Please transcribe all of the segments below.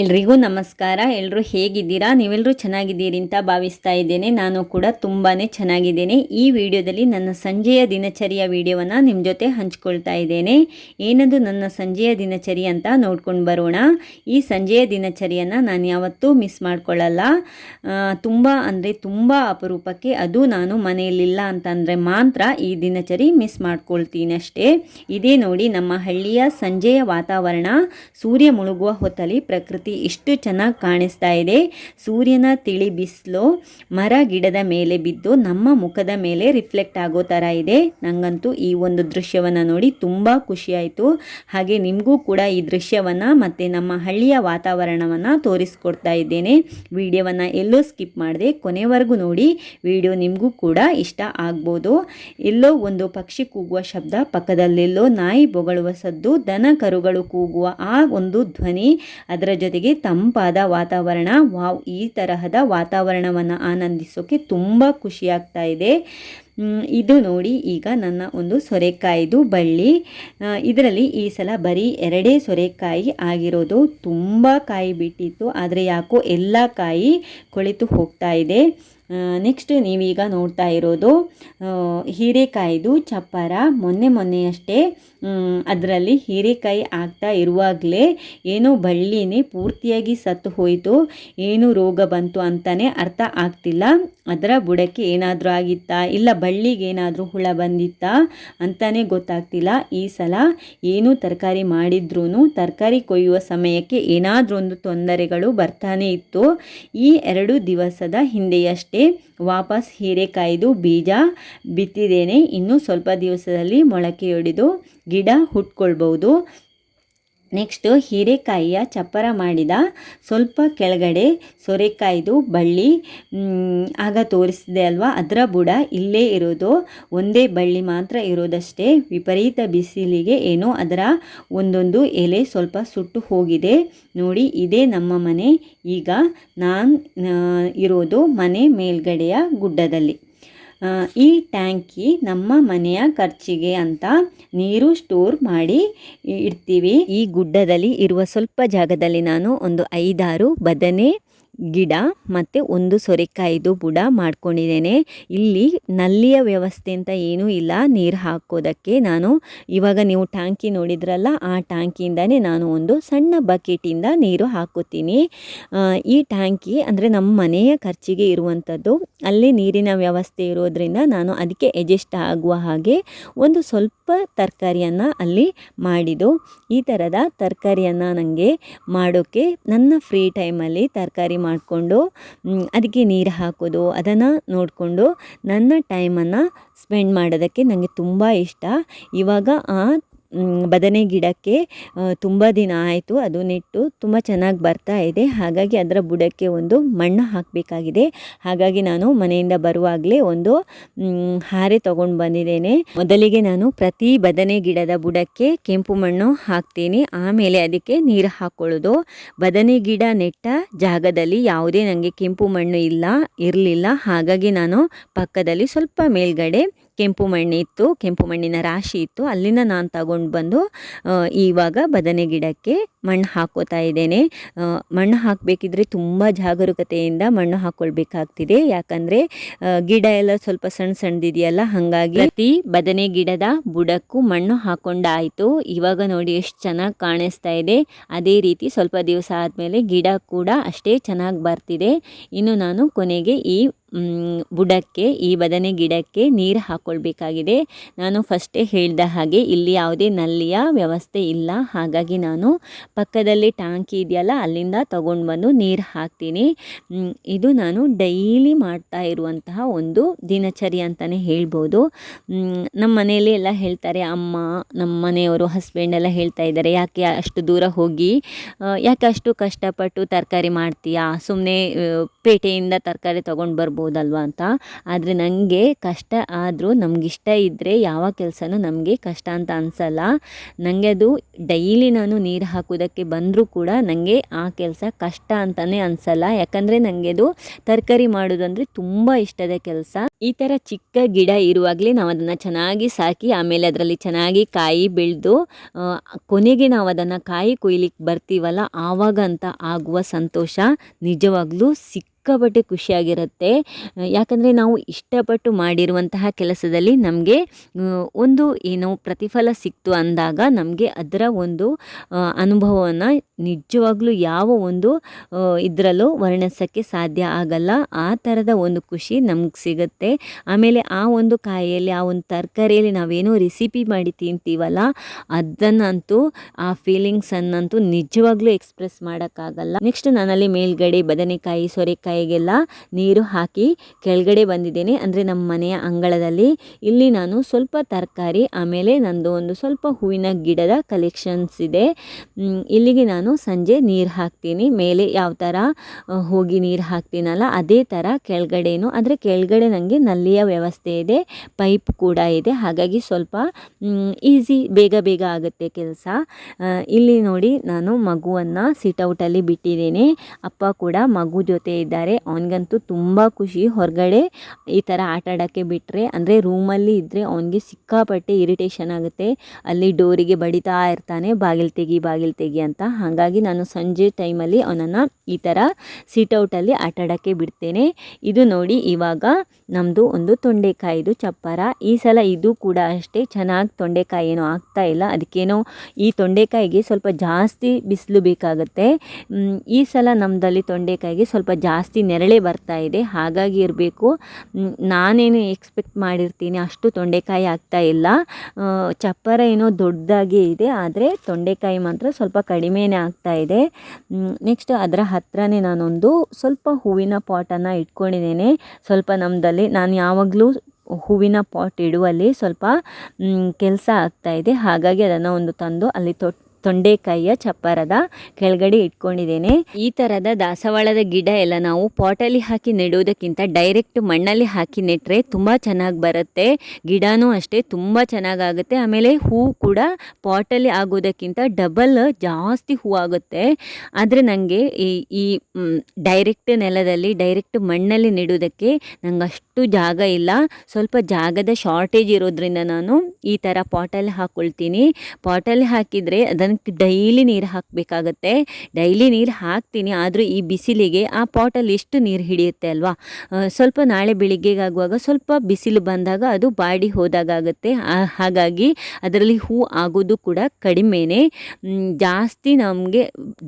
ಎಲ್ರಿಗೂ ನಮಸ್ಕಾರ. ಎಲ್ಲರೂ ಹೇಗಿದ್ದೀರಾ? ನೀವೆಲ್ಲರೂ ಚೆನ್ನಾಗಿದ್ದೀರಿ ಅಂತ ಭಾವಿಸ್ತಾ ಇದ್ದೇನೆ. ನಾನು ಕೂಡ ತುಂಬಾ ಚೆನ್ನಾಗಿದ್ದೇನೆ. ಈ ವಿಡಿಯೋದಲ್ಲಿ ನನ್ನ ಸಂಜೆಯ ದಿನಚರಿಯ ವಿಡಿಯೋವನ್ನು ನಿಮ್ಮ ಜೊತೆ ಹಂಚ್ಕೊಳ್ತಾ ಇದ್ದೇನೆ. ಏನದು ನನ್ನ ಸಂಜೆಯ ದಿನಚರಿ ಅಂತ ನೋಡ್ಕೊಂಡು ಬರೋಣ. ಈ ಸಂಜೆಯ ದಿನಚರಿಯನ್ನು ನಾನು ಯಾವತ್ತೂ ಮಿಸ್ ಮಾಡ್ಕೊಳ್ಳಲ್ಲ. ತುಂಬ ಅಂದರೆ ತುಂಬ ಅಪರೂಪಕ್ಕೆ ಅದು ನಾನು ಮನೆಯಲ್ಲಿಲ್ಲ ಅಂತಂದರೆ ಮಾತ್ರ ಈ ದಿನಚರಿ ಮಿಸ್ ಮಾಡ್ಕೊಳ್ತೀನಿ ಅಷ್ಟೇ. ಇದೇ ನೋಡಿ ನಮ್ಮ ಹಳ್ಳಿಯ ಸಂಜೆಯ ವಾತಾವರಣ. ಸೂರ್ಯ ಮುಳುಗುವ ಹೊತ್ತಲ್ಲಿ ಪ್ರಕೃತಿ ಎಷ್ಟು ಚೆನ್ನಾಗಿ ಕಾಣಿಸ್ತಾ ಇದೆ. ಸೂರ್ಯನ ತಿಳಿ ಬಿಸಿಲು, ಮರ ಗಿಡದ ಮೇಲೆ ಬಿದ್ದು ನಮ್ಮ ಮುಖದ ಮೇಲೆ ರಿಫ್ಲೆಕ್ಟ್ ಆಗೋ ಥರ ಇದೆ. ನನಗಂತೂ ಈ ಒಂದು ದೃಶ್ಯವನ್ನು ನೋಡಿ ತುಂಬ ಖುಷಿಯಾಯಿತು ಹಾಗೆ ನಿಮಗೂ ಕೂಡ ಈ ದೃಶ್ಯವನ್ನು ಮತ್ತು ನಮ್ಮ ಹಳ್ಳಿಯ ವಾತಾವರಣವನ್ನು ತೋರಿಸ್ಕೊಡ್ತಾ ಇದ್ದೇನೆ. ವಿಡಿಯೋವನ್ನು ಎಲ್ಲೋ ಸ್ಕಿಪ್ ಮಾಡಿದೆ ಕೊನೆವರೆಗೂ ನೋಡಿ. ವಿಡಿಯೋ ನಿಮಗೂ ಕೂಡ ಇಷ್ಟ ಆಗ್ಬೋದು. ಎಲ್ಲೋ ಒಂದು ಪಕ್ಷಿ ಕೂಗುವ ಶಬ್ದ, ಪಕ್ಕದಲ್ಲೆಲ್ಲೋ ನಾಯಿ ಬೊಗಳುವ ಸದ್ದು, ದನ ಕರುಗಳು ಕೂಗುವ ಆ ಒಂದು ಧ್ವನಿ, ಅದರ ಜೊತೆಗೆ ತಂಪಾದ ವಾತಾವರಣ, ವಾವ್, ಈ ತರಹದ ವಾತಾವರಣವನ್ನು ಆನಂದಿಸೋಕೆ ತುಂಬ ಖುಷಿಯಾಗ್ತಾ ಇದೆ. ಇದು ನೋಡಿ ಈಗ ನನ್ನ ಒಂದು ಸೊರೆಕಾಯಿದು ಬಳ್ಳಿ. ಇದರಲ್ಲಿ ಈ ಸಲ ಬರೀ ಎರಡೇ ಸೊರೆಕಾಯಿ ಆಗಿರೋದು. ತುಂಬ ಕಾಯಿ ಬಿಟ್ಟಿತ್ತು, ಆದರೆ ಯಾಕೋ ಎಲ್ಲ ಕಾಯಿ ಕೊಳಿತು ಹೋಗ್ತಾ ಇದೆ. ನೆಕ್ಸ್ಟ್ ನೀವೀಗ ನೋಡ್ತಾ ಇರೋದು ಹೀರೆಕಾಯಿದು ಚಪ್ಪರ. ಮೊನ್ನೆ ಮೊನ್ನೆಯಷ್ಟೇ ಅದರಲ್ಲಿ ಹೀರೆಕಾಯಿ ಆಗ್ತಾ ಇರುವಾಗಲೇ ಏನೋ ಬಳ್ಳಿನೇ ಪೂರ್ತಿಯಾಗಿ ಸತ್ತು ಹೋಯಿತು. ಏನು ರೋಗ ಬಂತು ಅಂತಲೇ ಅರ್ಥ ಆಗ್ತಿಲ್ಲ. ಅದರ ಬುಡಕ್ಕೆ ಏನಾದರೂ ಆಗಿತ್ತಾ, ಇಲ್ಲ ಬಳ್ಳಿಗೆ ಏನಾದರೂ ಹುಳ ಬಂದಿತ್ತಾ ಅಂತಲೇ ಗೊತ್ತಾಗ್ತಿಲ್ಲ. ಈ ಸಲ ಏನು ತರಕಾರಿ ಮಾಡಿದ್ರೂ ತರಕಾರಿ ಕೊಯ್ಯುವ ಸಮಯಕ್ಕೆ ಏನಾದರೂ ಒಂದು ತೊಂದರೆಗಳು ಬರ್ತಾನೆ ಇತ್ತು. ಈ ಎರಡು ದಿವಸದ ಹಿಂದೆಯಷ್ಟೇ ವಾಪಸ್ ಹೀರೆಕಾಯ್ದು ಬೀಜ ಬಿತ್ತಿದ್ದೇನೆ. ಇನ್ನು ಸ್ವಲ್ಪ ದಿವಸದಲ್ಲಿ ಮೊಳಕೆಯೊಡೆದು ಗಿಡ ಹುಟ್ಕೊಳ್ಬೋದು ನೆಕ್ಸ್ಟು ಹೀರೆಕಾಯಿಯ ಚಪ್ಪರ ಮಾಡಿದ ಸ್ವಲ್ಪ ಕೆಳಗಡೆ ಸೊರೆಕಾಯ್ದು, ಬಳ್ಳಿ ಆಗ ತೋರಿಸಿದೆ ಅಲ್ವಾ? ಅದರ ಬುಡ ಇಲ್ಲೇ ಇರೋದು, ಒಂದೇ ಬಳ್ಳಿ ಮಾತ್ರ ಇರೋದಷ್ಟೇ. ವಿಪರೀತ ಬಿಸಿಲಿಗೆ ಏನೋ ಅದರ ಒಂದೊಂದು ಎಲೆ ಸ್ವಲ್ಪ ಸುಟ್ಟು ಹೋಗಿದೆ. ನೋಡಿ, ಇದೇ ನಮ್ಮ ಮನೆ. ಈಗ ನಾನು ಇರೋದು ಮನೆ ಮೇಲ್ಗಡೆಯ ಗುಡ್ಡದಲ್ಲಿ. ಈ ಟ್ಯಾಂಕಿ ನಮ್ಮ ಮನೆಯ ಖರ್ಚಿಗೆ ಅಂತ ನೀರು ಸ್ಟೋರ್ ಮಾಡಿ ಇಡ್ತೀವಿ. ಈ ಗುಡ್ಡದಲ್ಲಿ ಇರುವ ಸ್ವಲ್ಪ ಜಾಗದಲ್ಲಿ ನಾನು ಒಂದು ಐದಾರು ಬದನೆ ಗಿಡ ಮತ್ತು ಒಂದು ಸೊರೆಕಾಯಿದು ಬುಡ ಮಾಡ್ಕೊಂಡಿದ್ದೇನೆ. ಇಲ್ಲಿ ನಲ್ಲಿಯ ವ್ಯವಸ್ಥೆ ಅಂತ ಏನೂ ಇಲ್ಲ. ನೀರು ಹಾಕೋದಕ್ಕೆ ನಾನು ಇವಾಗ ನೀವು ಟ್ಯಾಂಕಿ ನೋಡಿದ್ರಲ್ಲ, ಆ ಟ್ಯಾಂಕಿಯಿಂದನೇ ನಾನು ಒಂದು ಸಣ್ಣ ಬಕೆಟಿಂದ ನೀರು ಹಾಕೋತೀನಿ ಈ ಟ್ಯಾಂಕಿ ಅಂದರೆ ನಮ್ಮ ಮನೆಯ ಖರ್ಚಿಗೆ ಇರುವಂಥದ್ದು ಅಲ್ಲಿ ನೀರಿನ ವ್ಯವಸ್ಥೆ ಇರೋದ್ರಿಂದ ನಾನು ಅದಕ್ಕೆ ಅಡ್ಜಸ್ಟ್ ಆಗುವ ಹಾಗೆ ಒಂದು ಸ್ವಲ್ಪ ತರಕಾರಿಯನ್ನು ಅಲ್ಲಿ ಮಾಡಿದ್ದು. ಈ ಥರದ ತರಕಾರಿಯನ್ನು ನನಗೆ ಮಾಡೋಕ್ಕೆ ನನ್ನ ಫ್ರೀ ಟೈಮಲ್ಲಿ ತರಕಾರಿ ಮಾಡಿಕೊಂಡು ಅದಕ್ಕೆ ನೀರು ಹಾಕೋದು, ಅದನ್ನು ನೋಡಿಕೊಂಡು ನನ್ನ ಟೈಮನ್ನು ಸ್ಪೆಂಡ್ ಮಾಡೋದಕ್ಕೆ ನನಗೆ ತುಂಬ ಇಷ್ಟ. ಇವಾಗ ಆ ಬದನೆ ಗಿಡಕ್ಕೆ ತುಂಬ ದಿನ ಆಯಿತು. ಅದು ನೆಟ್ಟು ತುಂಬ ಚೆನ್ನಾಗಿ ಬರ್ತಾ ಇದೆ. ಹಾಗಾಗಿ ಅದರ ಬುಡಕ್ಕೆ ಒಂದು ಮಣ್ಣು ಹಾಕಬೇಕಾಗಿದೆ. ಹಾಗಾಗಿ ನಾನು ಮನೆಯಿಂದ ಬರುವಾಗಲೇ ಒಂದು ಹಾರೆ ತಗೊಂಡು ಬಂದಿದ್ದೇನೆ. ಮೊದಲಿಗೆ ನಾನು ಪ್ರತಿ ಬದನೆ ಗಿಡದ ಬುಡಕ್ಕೆ ಕೆಂಪು ಮಣ್ಣು ಹಾಕ್ತೀನಿ. ಆಮೇಲೆ ಅದಕ್ಕೆ ನೀರು ಹಾಕ್ಕೊಳ್ಳೋದು ಬದನೆ ಗಿಡ ನೆಟ್ಟ ಜಾಗದಲ್ಲಿ ಯಾವುದೇ ನನಗೆ ಕೆಂಪು ಮಣ್ಣು ಇಲ್ಲ, ಇರಲಿಲ್ಲ. ಹಾಗಾಗಿ ನಾನು ಪಕ್ಕದಲ್ಲಿ ಸ್ವಲ್ಪ ಮೇಲ್ಗಡೆ ಕೆಂಪು ಮಣ್ಣಿತ್ತು ಕೆಂಪು ಮಣ್ಣಿನ ರಾಶಿ ಇತ್ತು. ಅಲ್ಲಿಂದ ನಾನು ತಗೊಂಡು ಬಂದು ಇವಾಗ ಬದನೆ ಗಿಡಕ್ಕೆ ಮಣ್ಣು ಹಾಕೋತಾ ಇದ್ದೇನೆ. ಮಣ್ಣು ಹಾಕಬೇಕಿದ್ರೆ ತುಂಬ ಜಾಗರೂಕತೆಯಿಂದ ಮಣ್ಣು ಹಾಕ್ಕೊಳ್ಬೇಕಾಗ್ತಿದೆ ಯಾಕಂದರೆ ಗಿಡ ಎಲ್ಲ ಸ್ವಲ್ಪ ಸಣ್ಣ ಸಣ್ಣದಿದೆಯಲ್ಲ ಹಾಗಾಗಿ ಪ್ರತಿ ಬದನೆ ಗಿಡದ ಬುಡಕ್ಕೂ ಮಣ್ಣು ಹಾಕೊಂಡಾಯಿತು. ಇವಾಗ ನೋಡಿ ಎಷ್ಟು ಚೆನ್ನಾಗಿ ಕಾಣಿಸ್ತಾ ಇದೆ. ಅದೇ ರೀತಿ ಸ್ವಲ್ಪ ದಿವಸ ಆದಮೇಲೆ ಗಿಡ ಕೂಡ ಅಷ್ಟೇ ಚೆನ್ನಾಗಿ ಬರ್ತಿದೆ. ಇನ್ನು ನಾನು ಕೊನೆಗೆ ಈ ಬುಡಕ್ಕೆ, ಈ ಬದನೆ ಗಿಡಕ್ಕೆ ನೀರು ಹಾಕ್ಕೊಳ್ಬೇಕಾಗಿದೆ ನಾನು ಫಸ್ಟೇ ಹೇಳಿದ ಹಾಗೆ ಇಲ್ಲಿ ಯಾವುದೇ ನಲ್ಲಿಯ ವ್ಯವಸ್ಥೆ ಇಲ್ಲ. ಹಾಗಾಗಿ ನಾನು ಪಕ್ಕದಲ್ಲಿ ಟ್ಯಾಂಕಿ ಇದೆಯಲ್ಲ, ಅಲ್ಲಿಂದ ತಗೊಂಡು ಬಂದು ನೀರು ಹಾಕ್ತೀನಿ. ಇದು ನಾನು ಡೈಲಿ ಮಾಡ್ತಾ ಇರುವಂತಹ ಒಂದು ದಿನಚರಿ ಅಂತಲೇ ಹೇಳ್ಬೋದು. ನಮ್ಮ ಮನೆಯಲ್ಲಿ ಎಲ್ಲ ಹೇಳ್ತಾರೆ, ಅಮ್ಮ ನಮ್ಮ ಮನೆಯವರು ಹಸ್ಬೆಂಡ್ ಎಲ್ಲ ಹೇಳ್ತಾ ಇದ್ದಾರೆ, ಯಾಕೆ ಅಷ್ಟು ದೂರ ಹೋಗಿ? ಯಾಕೆ ಅಷ್ಟು ಕಷ್ಟಪಟ್ಟು ತರಕಾರಿ ಮಾಡ್ತೀಯಾ? ಸುಮ್ಮನೆ ಪೇಟೆಯಿಂದ ತರಕಾರಿ ತೊಗೊಂಡು ಬರ್ಬೋದಲ್ವ ಅಂತ. ಆದರೆ ನನಗೆ ಕಷ್ಟ ಆದರೂ ನಮಗಿಷ್ಟ ಇದ್ದರೆ ಯಾವ ಕೆಲಸನೂ ನಮಗೆ ಕಷ್ಟ ಅಂತ ಅನಿಸಲ್ಲ. ನನಗೆ ಅದು ಡೈಲಿ ನಾನು ನೀರು ಹಾಕೋದಕ್ಕೆ ಬಂದರೂ ಕೂಡ ನನಗೆ ಆ ಕೆಲಸ ಕಷ್ಟ ಅಂತಲೇ ಅನಿಸಲ್ಲ. ಯಾಕಂದರೆ ನನಗೆ ಅದು ತರಕಾರಿ ಮಾಡೋದು ಅಂದರೆ ತುಂಬ ಇಷ್ಟದ ಕೆಲಸ. ಈ ಥರ ಚಿಕ್ಕ ಗಿಡ ಇರುವಾಗಲೇ ನಾವು ಅದನ್ನು ಚೆನ್ನಾಗಿ ಸಾಕಿ ಆಮೇಲೆ ಅದರಲ್ಲಿ ಚೆನ್ನಾಗಿ ಕಾಯಿ ಬೆಳೆದು ಕೊನೆಗೆ ನಾವು ಅದನ್ನು ಕಾಯಿ ಕೊಯ್ಲಿಕ್ಕೆ ಬರ್ತೀವಲ್ಲ ಆವಾಗ ಅಂತ ಆಗುವ ಸಂತೋಷ ನಿಜವಾಗ್ಲೂ ಸಿಕ್ಕ. ಸಿಕ್ಕಾಪಟ್ಟೆ ಖುಷಿಯಾಗಿರುತ್ತೆ. ಯಾಕಂದರೆ ನಾವು ಇಷ್ಟಪಟ್ಟು ಮಾಡಿರುವಂತಹ ಕೆಲಸದಲ್ಲಿ ನಮಗೆ ಒಂದು ಏನು ಪ್ರತಿಫಲ ಸಿಕ್ತು ಅಂದಾಗ ನಮಗೆ ಅದರ ಒಂದು ಅನುಭವವನ್ನು ನಿಜವಾಗ್ಲೂ ಯಾವ ಒಂದು ಇದರಲ್ಲೂ ವರ್ಣಿಸೋಕ್ಕೆ ಸಾಧ್ಯ ಆಗಲ್ಲ. ಆ ಥರದ ಒಂದು ಖುಷಿ ನಮ್ಗೆ ಸಿಗುತ್ತೆ. ಆಮೇಲೆ ಆ ಒಂದು ಕಾಯಿಯಲ್ಲಿ, ಆ ಒಂದು ತರಕಾರಿಯಲ್ಲಿ ನಾವೇನೋ ರೆಸಿಪಿ ಮಾಡಿ ತಿಂತೀವಲ್ಲ, ಅದನ್ನಂತೂ, ಆ ಫೀಲಿಂಗ್ಸನ್ನಂತೂ ನಿಜವಾಗ್ಲೂ ಎಕ್ಸ್ಪ್ರೆಸ್ ಮಾಡೋಕ್ಕಾಗಲ್ಲ. ನೆಕ್ಸ್ಟ್ ನನ್ನಲ್ಲಿ ಮೇಲ್ಗಡೆ ಬದನೆಕಾಯಿ, ಸೊರೆಕಾಯಿ ಕಾಯಿಗೆಲ್ಲ ನೀರು ಹಾಕಿ ಕೆಳಗಡೆ ಬಂದಿದ್ದೇನೆ. ಅಂದರೆ ನಮ್ಮ ಮನೆಯ ಅಂಗಳದಲ್ಲಿ ಇಲ್ಲಿ ನಾನು ಸ್ವಲ್ಪ ತರಕಾರಿ, ಆಮೇಲೆ ನಂದು ಒಂದು ಸ್ವಲ್ಪ ಹೂವಿನ ಗಿಡದ ಕಲೆಕ್ಷನ್ಸ್ ಇದೆ. ಇಲ್ಲಿಗೆ ನಾನು ಸಂಜೆ ನೀರು ಹಾಕ್ತೀನಿ. ಮೇಲೆ ಯಾವ ಥರ ಹೋಗಿ ನೀರು ಹಾಕ್ತೀನಲ್ಲ, ಅದೇ ಥರ ಕೆಳಗಡೆನು ಅಂದರೆ ಕೆಳಗಡೆ ನನಗೆ ನಲ್ಲಿಯ ವ್ಯವಸ್ಥೆ ಇದೆ, ಪೈಪ್ ಕೂಡ ಇದೆ. ಹಾಗಾಗಿ ಸ್ವಲ್ಪ ಈಸಿ, ಬೇಗ ಬೇಗ ಆಗುತ್ತೆ ಕೆಲಸ. ಇಲ್ಲಿ ನೋಡಿ ನಾನು ಮಗುವನ್ನು ಸಿಟೌಟಲ್ಲಿ ಬಿಟ್ಟಿದ್ದೇನೆ. ಅಪ್ಪ ಕೂಡ ಮಗು ಜೊತೆ ಇದ್ದಾರೆ. ಇದ್ದಾರೆ. ಅವನಿಗಂತೂ ತುಂಬ ಖುಷಿ. ಹೊರಗಡೆ ಈ ಥರ ಆಟ ಆಡೋಕ್ಕೆ ಬಿಟ್ಟರೆ ಅಂದರೆ ರೂಮಲ್ಲಿ ಇದ್ದರೆ ಅವನಿಗೆ ಸಿಕ್ಕಾಪಟ್ಟೆ ಇರಿಟೇಷನ್ ಆಗುತ್ತೆ. ಅಲ್ಲಿ ಡೋರಿಗೆ ಬಡಿತಾ ಇರ್ತಾನೆ, ಬಾಗಿಲು ತೆಗಿ ಬಾಗಿಲು ತೆಗಿ ಅಂತ. ಹಾಗಾಗಿ ನಾನು ಸಂಜೆ ಟೈಮಲ್ಲಿ ಅವನನ್ನು ಈ ಥರ ಸೀಟೌಟಲ್ಲಿ ಆಟ ಆಡೋಕ್ಕೆ ಬಿಡ್ತೇನೆ. ಇದು ನೋಡಿ ಇವಾಗ ನಮ್ಮದು ಒಂದು ತೊಂಡೆಕಾಯಿದು ಚಪ್ಪರ. ಈ ಸಲ ಇದು ಕೂಡ ಅಷ್ಟೇ. ಚೆನ್ನಾಗಿ ತೊಂಡೆಕಾಯಿ ಏನೋ ಆಗ್ತಾ ಇಲ್ಲ. ಅದಕ್ಕೇನೋ ಈ ತೊಂಡೆಕಾಯಿಗೆ ಸ್ವಲ್ಪ ಜಾಸ್ತಿ ಬಿಸಿಲು ಬೇಕಾಗುತ್ತೆ. ಈ ಸಲ ನಮ್ಮದಲ್ಲಿ ತೊಂಡೆಕಾಯಿಗೆ ಸ್ವಲ್ಪ ಜಾಸ್ತಿ ಜಾಸ್ತಿ ನೆರಳೆ ಬರ್ತಾ ಇದೆ. ಹಾಗಾಗಿ ಇರಬೇಕು. ನಾನೇನು ಎಕ್ಸ್ಪೆಕ್ಟ್ ಮಾಡಿರ್ತೀನಿ, ಅಷ್ಟು ತೊಂಡೆಕಾಯಿ ಆಗ್ತಾ ಇಲ್ಲ. ಚಪ್ಪರ ಏನೋ ದೊಡ್ಡದಾಗಿ ಇದೆ, ಆದರೆ ತೊಂಡೆಕಾಯಿ ಮಾತ್ರ ಸ್ವಲ್ಪ ಕಡಿಮೆನೇ ಆಗ್ತಾ ಇದೆ. ನೆಕ್ಸ್ಟ್ ಅದರ ಹತ್ರನೇ ನಾನೊಂದು ಸ್ವಲ್ಪ ಹೂವಿನ ಪಾಟನ್ನು ಇಟ್ಕೊಂಡಿದ್ದೇನೆ. ಸ್ವಲ್ಪ ನಮ್ಮದಲ್ಲಿ ನಾನು ಯಾವಾಗಲೂ ಹೂವಿನ ಪಾಟ್ ಇಡುವಲ್ಲಿ ಸ್ವಲ್ಪ ಕೆಲಸ ಆಗ್ತಾ ಇದೆ. ಹಾಗಾಗಿ ಅದನ್ನು ಒಂದು ತಂದು ಅಲ್ಲಿ ತೊಟ್ಟು ತೊಂಡೆಕಾಯಿಯ ಚಪ್ಪರದ ಕೆಳಗಡೆ ಇಟ್ಕೊಂಡಿದ್ದೇನೆ. ಈ ಥರದ ದಾಸವಾಳದ ಗಿಡ ಎಲ್ಲ ನಾವು ಪಾಟಲ್ಲಿ ಹಾಕಿ ನೆಡುವುದಕ್ಕಿಂತ ಡೈರೆಕ್ಟ್ ಮಣ್ಣಲ್ಲಿ ಹಾಕಿ ನೆಟ್ಟರೆ ತುಂಬ ಚೆನ್ನಾಗಿ ಬರುತ್ತೆ. ಗಿಡನೂ ಅಷ್ಟೇ ತುಂಬ ಚೆನ್ನಾಗಾಗುತ್ತೆ. ಆಮೇಲೆ ಹೂ ಕೂಡ ಪಾಟಲ್ಲಿ ಆಗೋದಕ್ಕಿಂತ ಡಬಲ್ ಜಾಸ್ತಿ ಹೂ ಆಗುತ್ತೆ. ಆದರೆ ನನಗೆ ಈ ಈ ಡೈರೆಕ್ಟ್ ನೆಲದಲ್ಲಿ, ಡೈರೆಕ್ಟ್ ಮಣ್ಣಲ್ಲಿ ನೆಡುವುದಕ್ಕೆ ನಂಗೆ ಅಷ್ಟು ಜಾಗ ಇಲ್ಲ. ಸ್ವಲ್ಪ ಜಾಗದ ಶಾರ್ಟೇಜ್ ಇರೋದ್ರಿಂದ ನಾನು ಈ ಥರ ಪಾಟಲ್ಲಿ ಹಾಕ್ಕೊಳ್ತೀನಿ ಪಾಟಲ್ಲಿ ಹಾಕಿದರೆ ಅದನ್ನು ಡೈಲಿ ನೀರು ಹಾಕಬೇಕಾಗತ್ತೆ. ಡೈಲಿ ನೀರು ಹಾಕ್ತೀನಿ, ಆದರೂ ಈ ಬಿಸಿಲಿಗೆ ಆ ಪಾಟಲ್ಲಿ ಎಷ್ಟು ನೀರು ಹಿಡಿಯುತ್ತೆ ಅಲ್ವಾ? ಸ್ವಲ್ಪ ನಾಳೆ ಬೆಳಿಗ್ಗೆಗಾಗುವಾಗ ಸ್ವಲ್ಪ ಬಿಸಿಲು ಬಂದಾಗ ಅದು ಬಾಡಿ ಹೋದಾಗುತ್ತೆ ಹಾಗಾಗಿ ಅದರಲ್ಲಿ ಹೂ ಆಗೋದು ಕೂಡ ಕಡಿಮೆನೇ. ಜಾಸ್ತಿ ನಮಗೆ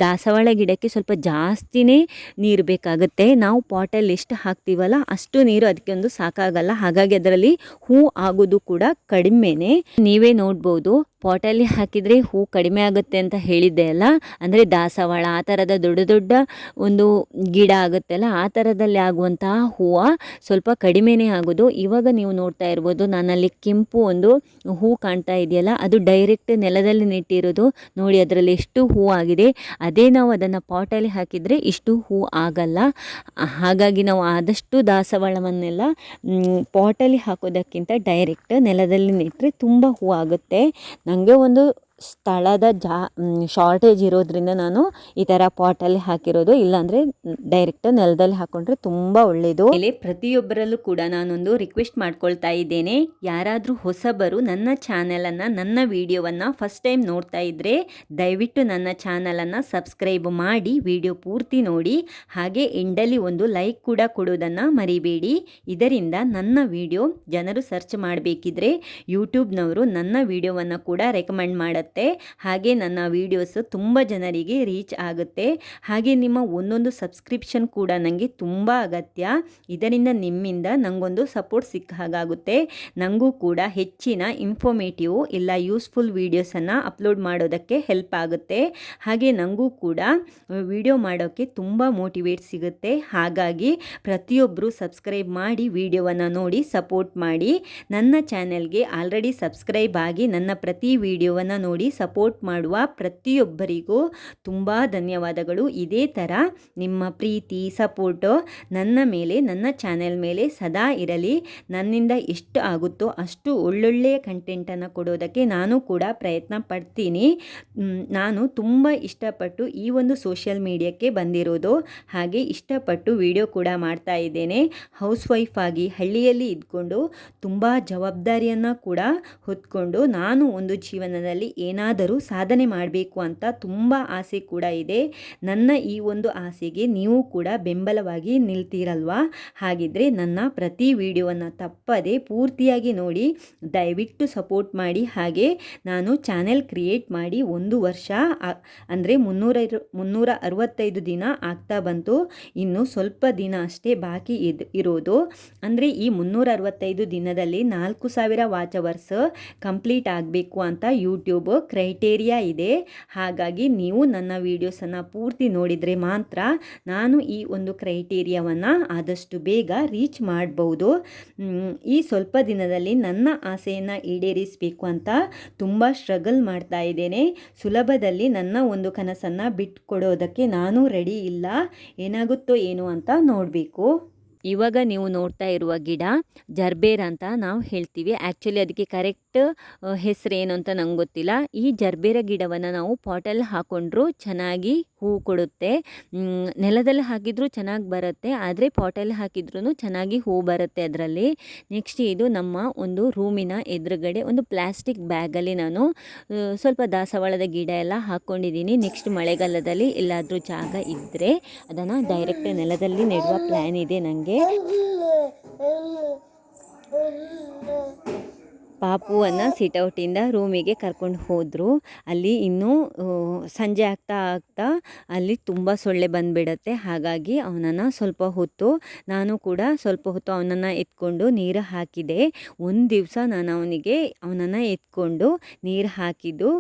ದಾಸವಾಳ ಗಿಡಕ್ಕೆ ಸ್ವಲ್ಪ ಜಾಸ್ತಿನೇ ನೀರು ಬೇಕಾಗುತ್ತೆ. ನಾವು ಪಾಟಲ್ಲಿ ಎಷ್ಟು ಹಾಕ್ತೀವಲ್ಲ ಅಷ್ಟು ನೀರು ಅದಕ್ಕೆ ಒಂದು ಸಾಕಾಗಲ್ಲ. ಹಾಗಾಗಿ ಅದರಲ್ಲಿ ಹೂ ಆಗೋದು ಕೂಡ ಕಡಿಮೆನೇ. ನೀವೇ ನೋಡ್ಬೋದು ಪಾಟಲ್ಲಿ ಹಾಕಿದರೆ ಹೂ ಕಡಿಮೆ ಅಂತ ಹೇಳಿದ್ದೆ ಅಲ್ಲ? ಅಂದರೆ ದಾಸವಾಳ, ಆ ಥರದ ದೊಡ್ಡ ದೊಡ್ಡ ಒಂದು ಗಿಡ ಆಗುತ್ತಲ್ಲ ಆ ಥರದಲ್ಲಿ ಆಗುವಂತಹ ಹೂವು ಸ್ವಲ್ಪ ಕಡಿಮೆನೇ ಆಗೋದು. ಇವಾಗ ನೀವು ನೋಡ್ತಾ ಇರ್ಬೋದು, ನಾನಲ್ಲಿ ಕೆಂಪು ಒಂದು ಹೂ ಕಾಣ್ತಾ ಇದೆಯಲ್ಲ, ಅದು ಡೈರೆಕ್ಟ್ ನೆಲದಲ್ಲಿ ನೆಟ್ಟಿರೋದು. ನೋಡಿ, ಅದರಲ್ಲಿ ಎಷ್ಟು ಹೂ ಆಗಿದೆ. ಅದೇ ನಾವು ಅದನ್ನು ಪಾಟಲ್ಲಿ ಹಾಕಿದರೆ ಇಷ್ಟು ಹೂ ಆಗಲ್ಲ. ಹಾಗಾಗಿ ನಾವು ಆದಷ್ಟು ದಾಸವಾಳವನ್ನೆಲ್ಲ ಪಾಟಲ್ಲಿ ಹಾಕೋದಕ್ಕಿಂತ ಡೈರೆಕ್ಟ್ ನೆಲದಲ್ಲಿ ನೆಟ್ಟರೆ ತುಂಬ ಹೂ ಆಗುತ್ತೆ. ನನಗೆ ಒಂದು ಸ್ಥಳದ ಜಾ ಶಾರ್ಟೇಜ್ ಇರೋದ್ರಿಂದ ನಾನು ಈ ಥರ ಪಾಟಲ್ಲಿ ಹಾಕಿರೋದು. ಇಲ್ಲಾಂದರೆ ಡೈರೆಕ್ಟ್ ನೆಲದಲ್ಲಿ ಹಾಕೊಂಡ್ರೆ ತುಂಬ ಒಳ್ಳೆಯದು ಇಲ್ಲಿ ಪ್ರತಿಯೊಬ್ಬರಲ್ಲೂ ಕೂಡ ನಾನೊಂದು ರಿಕ್ವೆಸ್ಟ್ ಮಾಡ್ಕೊಳ್ತಾ ಇದ್ದೇನೆ. ಯಾರಾದರೂ ಹೊಸಬರು ನನ್ನ ಚಾನಲನ್ನು ನನ್ನ ವಿಡಿಯೋವನ್ನು ಫಸ್ಟ್ ಟೈಮ್ ನೋಡ್ತಾ ಇದ್ದರೆ ದಯವಿಟ್ಟು ನನ್ನ ಚಾನಲನ್ನು ಸಬ್ಸ್ಕ್ರೈಬ್ ಮಾಡಿ ವಿಡಿಯೋ ಪೂರ್ತಿ ನೋಡಿ. ಹಾಗೆ ಎಂಡಲ್ಲಿ ಒಂದು ಲೈಕ್ ಕೂಡ ಕೊಡೋದನ್ನು ಮರಿಬೇಡಿ. ಇದರಿಂದ ನನ್ನ ವಿಡಿಯೋ ಜನರು ಸರ್ಚ್ ಮಾಡಬೇಕಿದ್ರೆ ಯೂಟ್ಯೂಬ್ನವರು ನನ್ನ ವಿಡಿಯೋವನ್ನು ಕೂಡ ರೆಕಮೆಂಡ್ ಮಾಡುತ್ತೆ ಹಾಗೆ ನನ್ನ ವೀಡಿಯೋಸು ತುಂಬ ಜನರಿಗೆ ರೀಚ್ ಆಗುತ್ತೆ. ಹಾಗೆ ನಿಮ್ಮ ಒಂದೊಂದು ಸಬ್ಸ್ಕ್ರಿಪ್ಷನ್ ಕೂಡ ನನಗೆ ತುಂಬ ಅಗತ್ಯ. ಇದರಿಂದ ನಿಮ್ಮಿಂದ ನನಗೊಂದು ಸಪೋರ್ಟ್ ಸಿಕ್ಕ ಹಾಗಾಗುತ್ತೆ. ನನಗೂ ಕೂಡ ಹೆಚ್ಚಿನ ಇನ್ಫಾರ್ಮೇಟಿವ್ ಇಲ್ಲ ಯೂಸ್ಫುಲ್ ವೀಡಿಯೋಸನ್ನು ಅಪ್ಲೋಡ್ ಮಾಡೋದಕ್ಕೆ ಹೆಲ್ಪ್ ಆಗುತ್ತೆ. ಹಾಗೆ ನನಗೂ ಕೂಡ ವಿಡಿಯೋ ಮಾಡೋಕ್ಕೆ ತುಂಬ ಮೋಟಿವೇಟ್ ಸಿಗುತ್ತೆ. ಹಾಗಾಗಿ ಪ್ರತಿಯೊಬ್ಬರು ಸಬ್ಸ್ಕ್ರೈಬ್ ಮಾಡಿ ವಿಡಿಯೋವನ್ನು ನೋಡಿ ಸಪೋರ್ಟ್ ಮಾಡಿ. ನನ್ನ ಚಾನೆಲ್ಗೆ ಆಲ್ರೆಡಿ ಸಬ್ಸ್ಕ್ರೈಬ್ ಆಗಿ ನನ್ನ ಪ್ರತಿ ವಿಡಿಯೋವನ್ನು ನೋಡಿ ನೋಡಿ ಸಪೋರ್ಟ್ ಮಾಡುವ ಪ್ರತಿಯೊಬ್ಬರಿಗೂ ತುಂಬ ಧನ್ಯವಾದಗಳು. ಇದೇ ಥರ ನಿಮ್ಮ ಪ್ರೀತಿ, ಸಪೋರ್ಟು ನನ್ನ ಮೇಲೆ, ನನ್ನ ಚಾನೆಲ್ ಮೇಲೆ ಸದಾ ಇರಲಿ. ನನ್ನಿಂದ ಎಷ್ಟು ಆಗುತ್ತೋ ಅಷ್ಟು ಒಳ್ಳೊಳ್ಳೆಯ ಕಂಟೆಂಟನ್ನು ಕೊಡೋದಕ್ಕೆ ನಾನು ಕೂಡ ಪ್ರಯತ್ನ ಪಡ್ತೀನಿ. ನಾನು ತುಂಬ ಇಷ್ಟಪಟ್ಟು ಈ ಒಂದು ಸೋಷಿಯಲ್ ಮೀಡಿಯಾಕ್ಕೆ ಬಂದಿರೋದು. ಹಾಗೆ ಇಷ್ಟಪಟ್ಟು ವಿಡಿಯೋ ಕೂಡ ಮಾಡ್ತಾ ಇದ್ದೇನೆ. ಹೌಸ್ ವೈಫ್ ಆಗಿ ಹಳ್ಳಿಯಲ್ಲಿ ಇದ್ಕೊಂಡು ತುಂಬ ಜವಾಬ್ದಾರಿಯನ್ನು ಕೂಡ ಹೊತ್ಕೊಂಡು ನಾನು ಒಂದು ಜೀವನದಲ್ಲಿ ಏನಾದರೂ ಸಾಧನೆ ಮಾಡಬೇಕು ಅಂತ ತುಂಬ ಆಸೆ ಕೂಡ ಇದೆ. ನನ್ನ ಈ ಒಂದು ಆಸೆಗೆ ನೀವು ಕೂಡ ಬೆಂಬಲವಾಗಿ ನಿಲ್ತೀರಲ್ವಾ? ಹಾಗಿದ್ರೆ ನನ್ನ ಪ್ರತಿ ವಿಡಿಯೋವನ್ನು ತಪ್ಪದೆ ಪೂರ್ತಿಯಾಗಿ ನೋಡಿ, ದಯವಿಟ್ಟು ಸಪೋರ್ಟ್ ಮಾಡಿ. ಹಾಗೆ ನಾನು ಚಾನೆಲ್ ಕ್ರಿಯೇಟ್ ಮಾಡಿ ಒಂದು ವರ್ಷ ಅಂದರೆ ಮುನ್ನೂರ ಮುನ್ನೂರ ಅರವತ್ತೈದು ದಿನ ಆಗ್ತಾ ಬಂತು. ಇನ್ನು ಸ್ವಲ್ಪ ದಿನ ಅಷ್ಟೇ ಬಾಕಿ ಇದು, ಇರೋದು. ಅಂದರೆ ಈ ಮುನ್ನೂರ ಅರವತ್ತೈದು ದಿನದಲ್ಲಿ ನಾಲ್ಕು ಸಾವಿರ ವಾಚ್ ಅವರ್ಸ್ ಕಂಪ್ಲೀಟ್ ಆಗಬೇಕು ಅಂತ ಯೂಟ್ಯೂಬ್ ಕ್ರೈಟೇರಿಯಾ ಇದೆ. ಹಾಗಾಗಿ ನೀವು ನನ್ನ ವೀಡಿಯೋಸನ್ನು ಪೂರ್ತಿ ನೋಡಿದರೆ ಮಾತ್ರ ನಾನು ಈ ಒಂದು ಕ್ರೈಟೇರಿಯಾವನ್ನು ಆದಷ್ಟು ಬೇಗ ರೀಚ್ ಮಾಡಬಹುದು ಈ ಸ್ವಲ್ಪ ದಿನದಲ್ಲಿ ನನ್ನ ಆಸೆಯನ್ನು ಈಡೇರಿಸಬೇಕು ಅಂತ ತುಂಬ ಸ್ಟ್ರಗಲ್ ಮಾಡ್ತಾ ಇದ್ದೇನೆ. ಸುಲಭದಲ್ಲಿ ನನ್ನ ಒಂದು ಕನಸನ್ನು ಬಿಟ್ಕೊಡೋದಕ್ಕೆ ನಾನು ರೆಡಿ ಇಲ್ಲ. ಏನಾಗುತ್ತೋ ಏನು ಅಂತ ನೋಡಬೇಕು. ಇವಾಗ ನೀವು ನೋಡ್ತಾ ಇರುವ ಗಿಡ ಜರ್ಬೇರ್ ಅಂತ ನಾವು ಹೇಳ್ತೀವಿ. ಆ್ಯಕ್ಚುಲಿ ಅದಕ್ಕೆ ಕರೆಕ್ಟ್ ಹೆಸರು ಏನು ಅಂತ ನಂಗೆ ಗೊತ್ತಿಲ್ಲ. ಈ ಜರ್ಬೇರ ಗಿಡವನ್ನು ನಾವು ಪಾಟಲ್ಲಿ ಹಾಕೊಂಡ್ರು ಚೆನ್ನಾಗಿ ಹೂ ಕೊಡುತ್ತೆ. ನೆಲದಲ್ಲಿ ಹಾಕಿದ್ರೂ ಚೆನ್ನಾಗಿ ಬರುತ್ತೆ, ಆದರೆ ಪಾಟಲ್ಲಿ ಹಾಕಿದ್ರೂ ಚೆನ್ನಾಗಿ ಹೂ ಬರುತ್ತೆ ಅದರಲ್ಲಿ. ನೆಕ್ಸ್ಟ್ ಇದು ನಮ್ಮ ಒಂದು ರೂಮಿನ ಎದುರುಗಡೆ ಒಂದು ಪ್ಲಾಸ್ಟಿಕ್ ಬ್ಯಾಗಲ್ಲಿ ನಾನು ಸ್ವಲ್ಪ ದಾಸವಾಳದ ಗಿಡ ಎಲ್ಲ ಹಾಕ್ಕೊಂಡಿದ್ದೀನಿ ನೆಕ್ಸ್ಟ್ ಮಳೆಗಾಲದಲ್ಲಿ ಎಲ್ಲಾದರೂ ಜಾಗ ಇದ್ದರೆ ಅದನ್ನು ಡೈರೆಕ್ಟ್ ನೆಲದಲ್ಲಿ ನೆಡುವ ಪ್ಲ್ಯಾನ್ ಇದೆ ನನಗೆ ಪಾಪುವನ್ನು ಸಿಟೌಟಿಂದ ರೂಮಿಗೆ ಕರ್ಕೊಂಡು ಹೋದರು. ಅಲ್ಲಿ ಇನ್ನೂ ಸಂಜೆ ಆಗ್ತಾ ಆಗ್ತಾ ಅಲ್ಲಿ ತುಂಬ ಸೊಳ್ಳೆ ಬಂದುಬಿಡತ್ತೆ. ಹಾಗಾಗಿ ಅವನನ್ನು ಸ್ವಲ್ಪ ಹೊತ್ತು, ನಾನು ಕೂಡ ಸ್ವಲ್ಪ ಹೊತ್ತು ಅವನನ್ನು ಎತ್ಕೊಂಡು ನೀರು ಹಾಕಿದೆ. ಒಂದು ದಿವಸ ನಾನು ಅವನಿಗೆ ಅವನನ್ನು ಎತ್ಕೊಂಡು ನೀರು ಹಾಕಿದ್ದು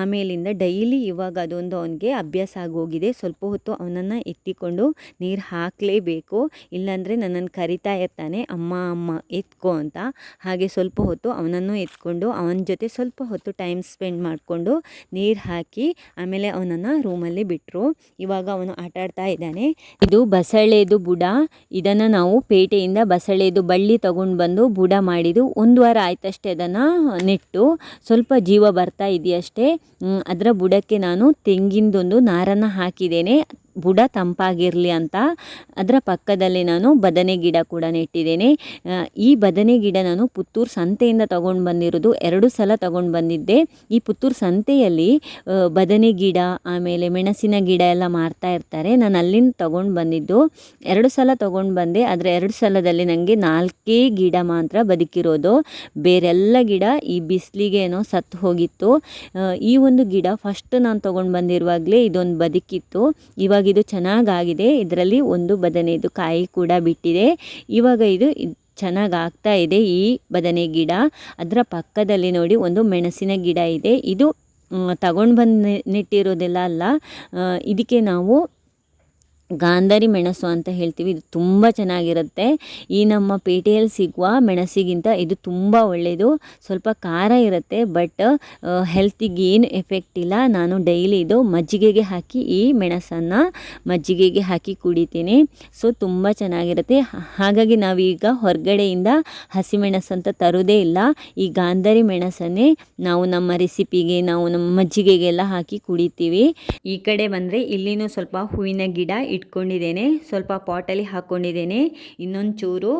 ಆಮೇಲಿಂದ ಡೈಲಿ ಇವಾಗ ಅದೊಂದು ಅವನಿಗೆ ಅಭ್ಯಾಸ ಆಗೋಗಿದೆ. ಸ್ವಲ್ಪ ಹೊತ್ತು ಅವನನ್ನು ಎತ್ತಿಕೊಂಡು ನೀರು ಹಾಕಲೇಬೇಕು. ಇಲ್ಲಾಂದರೆ ನನ್ನನ್ನು ಕರಿತಾ ಇರ್ತಾನೆ. ಅಮ್ಮ ಅಮ್ಮ, ಎತ್ಕೋ ಅಂತ. ಹಾಗೆ ಸ್ವಲ್ಪ ಹೊತ್ತು ಅವನನ್ನು ಎತ್ಕೊಂಡು ಅವನ ಜೊತೆ ಸ್ವಲ್ಪ ಹೊತ್ತು ಟೈಮ್ ಸ್ಪೆಂಡ್ ಮಾಡಿಕೊಂಡು ನೀರು ಹಾಕಿ ಆಮೇಲೆ ಅವನನ್ನು ರೂಮಲ್ಲಿ ಬಿಟ್ಟರು ಇವಾಗ ಅವನು ಆಟ ಆಡ್ತಾ ಇದ್ದಾನೆ. ಇದು ಬಸಳೆದು ಬುಡ. ಇದನ್ನು ನಾವು ಪೇಟೆಯಿಂದ ಬಸಳೆದು ಬಳ್ಳಿ ತಗೊಂಡು ಬಂದು ಬುಡ ಮಾಡಿದ್ದು. ಒಂದು ವಾರ ಆಯ್ತಷ್ಟೇ ಅದನ್ನು ನೆಟ್ಟು. ಸ್ವಲ್ಪ ಜೀವ ಬರ್ತಾ ಇದೆಯಷ್ಟೇ. ಅದರ ಬುಡಕ್ಕೆ ನಾನು ತೆಂಗಿನದೊಂದು ನಾರನ್ನು ಹಾಕಿದ್ದೇನೆ. ಬುಡ ತಂಪಾಗಿರಲಿ ಅಂತ ಅದರ ಪಕ್ಕದಲ್ಲಿ ನಾನು ಬದನೆ ಗಿಡ ಕೂಡ ನೆಟ್ಟಿದ್ದೇನೆ. ಈ ಬದನೆ ಗಿಡ ನಾನು ಪುತ್ತೂರು ಸಂತೆಯಿಂದ ತಗೊಂಡು ಬಂದಿರೋದು ಎರಡು ಸಲ ತಗೊಂಡು ಬಂದಿದ್ದೆ. ಈ ಪುತ್ತೂರು ಸಂತೆಯಲ್ಲಿ ಬದನೆ ಗಿಡ, ಆಮೇಲೆ ಮೆಣಸಿನ ಗಿಡ ಎಲ್ಲ ಮಾರ್ತಾ ಇರ್ತಾರೆ. ನಾನು ಅಲ್ಲಿಂದ ತಗೊಂಡು ಬಂದಿದ್ದು ಎರಡು ಸಲ ತಗೊಂಡು ಬಂದೆ. ಆದರೆ ಎರಡು ಸಲದಲ್ಲಿ ನನಗೆ ನಾಲ್ಕೇ ಗಿಡ ಮಾತ್ರ ಬದುಕಿರೋದು. ಬೇರೆಲ್ಲ ಗಿಡ ಈ ಬಿಸಿಲಿಗೆ ಏನೋ ಸತ್ತು ಹೋಗಿತ್ತು. ಈ ಒಂದು ಗಿಡ ಫಸ್ಟ್ ನಾನು ತೊಗೊಂಡು ಬಂದಿರುವಾಗಲೇ ಇದೊಂದು ಬದುಕಿತ್ತು. ಇವಾಗ ಇದು ಚೆನ್ನಾಗಾಗಿದೆ. ಇದರಲ್ಲಿ ಒಂದು ಬದನೆದು ಕಾಯಿ ಕೂಡ ಬಿಟ್ಟಿದೆ. ಇವಾಗ ಇದು ಚೆನ್ನಾಗಿ ಆಗ್ತಾ ಇದೆ ಈ ಬದನೆ ಗಿಡ. ಅದರ ಪಕ್ಕದಲ್ಲಿ ನೋಡಿ ಒಂದು ಮೆಣಸಿನ ಗಿಡ ಇದೆ. ಇದು ತಗೊಂಡು ಬಂದು ನೆಟ್ಟಿರೋದೆಲ್ಲ ಅಲ್ಲ. ಇದಕ್ಕೆ ನಾವು ಗಾಂಧಾರಿ ಮೆಣಸು ಅಂತ ಹೇಳ್ತೀವಿ, ಇದು ತುಂಬ ಚೆನ್ನಾಗಿರುತ್ತೆ. ಈ ನಮ್ಮ ಪೇಟೆಯಲ್ಲಿ ಸಿಗುವ ಮೆಣಸಿಗಿಂತ ಇದು ತುಂಬ ಒಳ್ಳೆಯದು ಸ್ವಲ್ಪ ಖಾರ ಇರುತ್ತೆ, ಬಟ್ ಹೆಲ್ತಿಗೆ ಏನು ಎಫೆಕ್ಟ್ ಇಲ್ಲ. ನಾನು ಡೈಲಿ ಇದು ಮಜ್ಜಿಗೆಗೆ ಹಾಕಿ ಈ ಮೆಣಸನ್ನು ಮಜ್ಜಿಗೆಗೆ ಹಾಕಿ ಕುಡಿತೀನಿ. ಸೊ ತುಂಬ ಚೆನ್ನಾಗಿರುತ್ತೆ. ಹಾಗಾಗಿ ನಾವೀಗ ಹೊರಗಡೆಯಿಂದ ಹಸಿಮೆಣಸು ಅಂತ ತರೋದೇ ಇಲ್ಲ. ಈ ಗಾಂಧಾರಿ ಮೆಣಸನ್ನೇ ನಾವು ನಮ್ಮ ರೆಸಿಪಿಗೆ ನಾವು ನಮ್ಮ ಮಜ್ಜಿಗೆಗೆಲ್ಲ ಹಾಕಿ ಕುಡಿತೀವಿ. ಈ ಕಡೆ ಬಂದರೆ ಇಲ್ಲಿನೂ ಸ್ವಲ್ಪ ಹೂವಿನ ಗಿಡ ಇಟ್ಕೊಂಡಿದ್ದೇನೆ, ಸ್ವಲ್ಪ ಪಾಟಲ್ಲಿ ಹಾಕ್ಕೊಂಡಿದ್ದೇನೆ ಇನ್ನೊಂದು ಚೂರು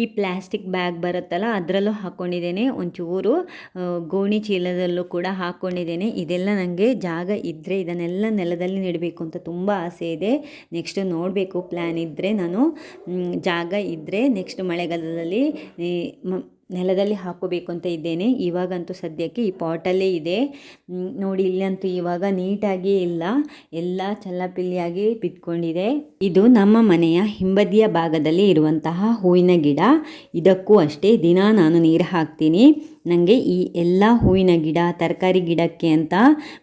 ಈ ಪ್ಲ್ಯಾಸ್ಟಿಕ್ ಬ್ಯಾಗ್ ಬರುತ್ತಲ್ಲ ಅದರಲ್ಲೂ ಹಾಕ್ಕೊಂಡಿದ್ದೇನೆ ಒಂಚೂರು ಗೋಣಿ ಚೀಲದಲ್ಲೂ ಕೂಡ ಹಾಕ್ಕೊಂಡಿದ್ದೇನೆ ಇದೆಲ್ಲ ನನಗೆ ಜಾಗ ಇದ್ದರೆ ಇದನ್ನೆಲ್ಲ ನೆಲದಲ್ಲಿ ನೆಡಬೇಕು ಅಂತ ತುಂಬ ಆಸೆ ಇದೆ, ನೆಕ್ಸ್ಟ್ ನೋಡಬೇಕು ಪ್ಲ್ಯಾನ್ ಇದ್ದರೆ ನಾನು ಜಾಗ ಇದ್ದರೆ ನೆಕ್ಸ್ಟ್ ಮಳೆಗಾಲದಲ್ಲಿ ನೆಲದಲ್ಲಿ ಹಾಕೋಬೇಕು ಅಂತ ಇದ್ದೇನೆ. ಇವಾಗಂತೂ ಸದ್ಯಕ್ಕೆ ಈ ಪಾಟಲ್ಲೇ ಇದೆ. ನೋಡಿ, ಇಲ್ಲಂತೂ ಇವಾಗ ನೀಟಾಗಿ ಇಲ್ಲ. ಎಲ್ಲ ಚಲ್ಲಪಿಲ್ಲಿಯಾಗಿ ಬಿದ್ಕೊಂಡಿದೆ ಇದು ನಮ್ಮ ಮನೆಯ ಹಿಂಬದಿಯ ಭಾಗದಲ್ಲಿ ಇರುವಂತಹ ಹೂವಿನ ಗಿಡ. ಇದಕ್ಕೂ ಅಷ್ಟೇ ದಿನ ನಾನು ನೀರು ಹಾಕ್ತೀನಿ. ನನಗೆ ಈ ಎಲ್ಲ ಹೂವಿನ ಗಿಡ, ತರಕಾರಿ ಗಿಡಕ್ಕೆ ಅಂತ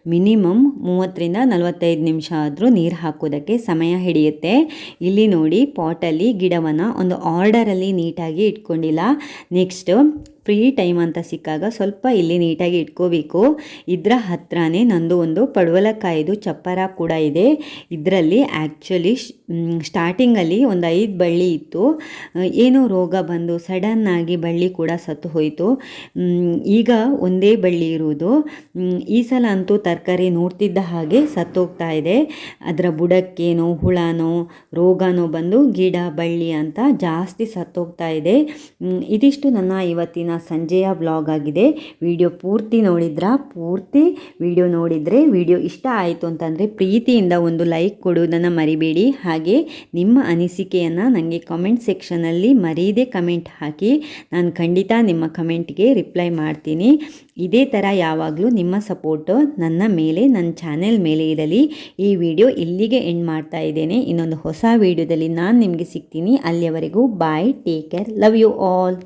ಮಿನಿಮಮ್ ಮೂವತ್ತರಿಂದ ನಲವತ್ತೈದು ನಿಮಿಷ ಆದರೂ ನೀರು ಹಾಕೋದಕ್ಕೆ ಸಮಯ ಹಿಡಿಯುತ್ತೆ. ಇಲ್ಲಿ ನೋಡಿ ಪಾಟಲ್ಲಿ ಗಿಡವನ್ನು ಒಂದು ಆರ್ಡರಲ್ಲಿ ನೀಟಾಗಿ ಇಟ್ಕೊಂಡಿಲ್ಲ. ನೆಕ್ಸ್ಟ್ ಫ್ರೀ ಟೈಮ್ ಅಂತ ಸಿಕ್ಕಾಗ ಸ್ವಲ್ಪ ಇಲ್ಲಿ ನೀಟಾಗಿ ಇಟ್ಕೋಬೇಕು. ಇದರ ಹತ್ರನೇ ನಂದು ಒಂದು ಪಡವಲಕಾಯಿದು ಚಪ್ಪರ ಕೂಡ ಇದೆ. ಇದರಲ್ಲಿ ಆ್ಯಕ್ಚುಲಿ ಸ್ಟಾರ್ಟಿಂಗಲ್ಲಿ ಒಂದು ಐದು ಬಳ್ಳಿ ಇತ್ತು. ಏನೋ ರೋಗ ಬಂದು ಸಡನ್ನಾಗಿ ಬಳ್ಳಿ ಕೂಡ ಸತ್ತು ಹೋಯಿತು. ಈಗ ಒಂದೇ ಬಳ್ಳಿ ಇರುವುದು ಈ ಸಲ ಅಂತೂ ತರಕಾರಿ ನೋಡ್ತಿದ್ದ ಹಾಗೆ ಸತ್ತೋಗ್ತಾ ಇದೆ. ಅದರ ಬುಡಕ್ಕೇನೋ, ಹುಳನೋ, ರೋಗನೋ ಬಂದು ಗಿಡ, ಬಳ್ಳಿ ಅಂತ ಜಾಸ್ತಿ ಸತ್ತೋಗ್ತಾ ಇದೆ. ಇದಿಷ್ಟು ನನ್ನ ಇವತ್ತಿನ ಸಂಜೆಯ ವ್ಲಾಗ್ ಆಗಿದೆ. ವಿಡಿಯೋ ಪೂರ್ತಿ ನೋಡಿದ್ರ? ಪೂರ್ತಿ ವಿಡಿಯೋ ನೋಡಿದರೆ ವಿಡಿಯೋ ಇಷ್ಟ ಆಯಿತು ಅಂತಂದರೆ ಪ್ರೀತಿಯಿಂದ ಒಂದು ಲೈಕ್ ಕೊಡುವುದನ್ನು ಮರಿಬೇಡಿ. ಹಾಗೆ ನಿಮ್ಮ ಅನಿಸಿಕೆಯನ್ನು ನನಗೆ ಕಮೆಂಟ್ ಸೆಕ್ಷನಲ್ಲಿ ಮರೀದೆ ಕಮೆಂಟ್ ಹಾಕಿ. ನಾನು ಖಂಡಿತ ನಿಮ್ಮ ಕಮೆಂಟ್ಗೆ ರಿಪ್ಲೈ ಮಾಡ್ತೀನಿ. ಇದೇ ಥರ ಯಾವಾಗಲೂ ನಿಮ್ಮ ಸಪೋರ್ಟು ನನ್ನ ಮೇಲೆ ನನ್ನ ಚಾನೆಲ್ ಮೇಲೆ ಇರಲಿ. ಈ ವಿಡಿಯೋ ಇಲ್ಲಿಗೆ ಎಂಡ್ ಮಾಡ್ತಾ ಇದ್ದೇನೆ. ಇನ್ನೊಂದು ಹೊಸ ವಿಡಿಯೋದಲ್ಲಿ ನಾನು ನಿಮಗೆ ಸಿಗ್ತೀನಿ. ಅಲ್ಲಿಯವರೆಗೂ bye take care love you all